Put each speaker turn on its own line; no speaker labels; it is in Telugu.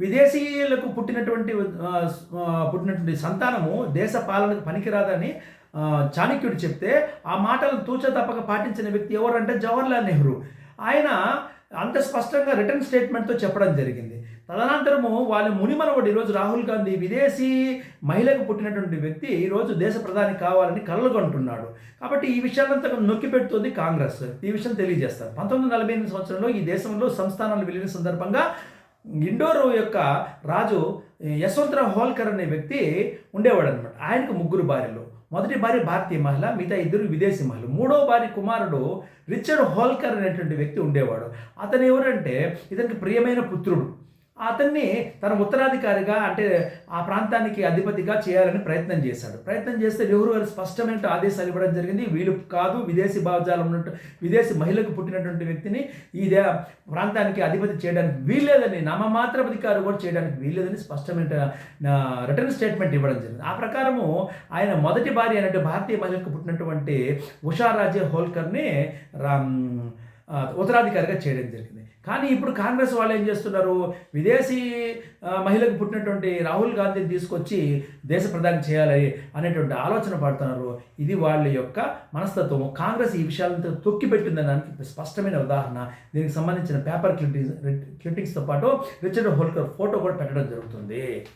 విదేశీయులకు పుట్టినటువంటి పుట్టినటువంటి సంతానము దేశ పాలనకు పనికిరాదని చాణక్యుడు చెప్తే ఆ మాటలను తూచ తప్పక పాటించిన వ్యక్తి ఎవరంటే జవహర్లాల్ నెహ్రూ. ఆయన అంత స్పష్టంగా రిటర్న్ స్టేట్మెంట్తో చెప్పడం జరిగింది. తదనంతరము వాళ్ళ మునిమనవడు ఈరోజు రాహుల్ గాంధీ విదేశీ మహిళకు పుట్టినటువంటి వ్యక్తి ఈరోజు దేశ ప్రధాని కావాలని కలలుగొంటున్నాడు కాబట్టి ఈ విషయాలంతా నొక్కి పెడుతుంది కాంగ్రెస్. ఈ విషయం తెలియజేస్తారు పంతొమ్మిది వందల నలభై ఎనిమిది సంవత్సరంలో ఈ దేశంలో సంస్థానాలు వెళ్ళిన సందర్భంగా ఇండోరో యొక్క రాజు యశ్వంతరావు హోల్కర్ అనే వ్యక్తి ఉండేవాడు అనమాట ఆయనకు ముగ్గురు భార్యలు. మొదటి భార్య భారతీయ మహిళ మిగతా ఇద్దరు విదేశీ మహిళలు. మూడో భార్య కుమారుడు రిచర్డ్ హోల్కర్ అనేటువంటి వ్యక్తి ఉండేవాడు. అతను ఎవరంటే ఇతనికి ప్రియమైన పుత్రుడు. అతన్ని తన ఉత్తరాధికారిగా అంటే ఆ ప్రాంతానికి అధిపతిగా చేయాలని ప్రయత్నం చేశాడు. ప్రయత్నం చేస్తే నెహ్రూ గారు స్పష్టమైన ఆదేశాలు ఇవ్వడం జరిగింది. వీళ్ళు కాదు విదేశీ భావజాలం ఉన్నట్టు విదేశీ మహిళకు పుట్టినటువంటి వ్యక్తిని ఈ ప్రాంతానికి అధిపతి చేయడానికి వీల్లేదని నామమాత్ర అధికారు కూడా చేయడానికి వీల్లేదని స్పష్టమైన రిటర్న్ స్టేట్మెంట్ ఇవ్వడం జరిగింది. ఆ ప్రకారము ఆయన మొదటి భార్య అయినట్టు భారతీయ మహిళకు పుట్టినటువంటి ఉషారాజే హోల్కర్ని రా ఉత్తరాధికారిగా చేయడం జరిగింది. కానీ ఇప్పుడు కాంగ్రెస్ వాళ్ళు ఏం చేస్తున్నారు? విదేశీ మహిళకు పుట్టినటువంటి రాహుల్ గాంధీని తీసుకొచ్చి దేశ ప్రధాని చేయాలి అనేటువంటి ఆలోచన పడుతున్నారు. ఇది వాళ్ళ యొక్క మనస్తత్వం. కాంగ్రెస్ ఈ విషయాలతో తొక్కి దానికి స్పష్టమైన ఉదాహరణ. దీనికి సంబంధించిన పేపర్ క్లిప్పింగ్స్ క్లిప్పింగ్స్తో పాటు రిచర్డ్ హోల్కర్ ఫోటో కూడా పెట్టడం జరుగుతుంది.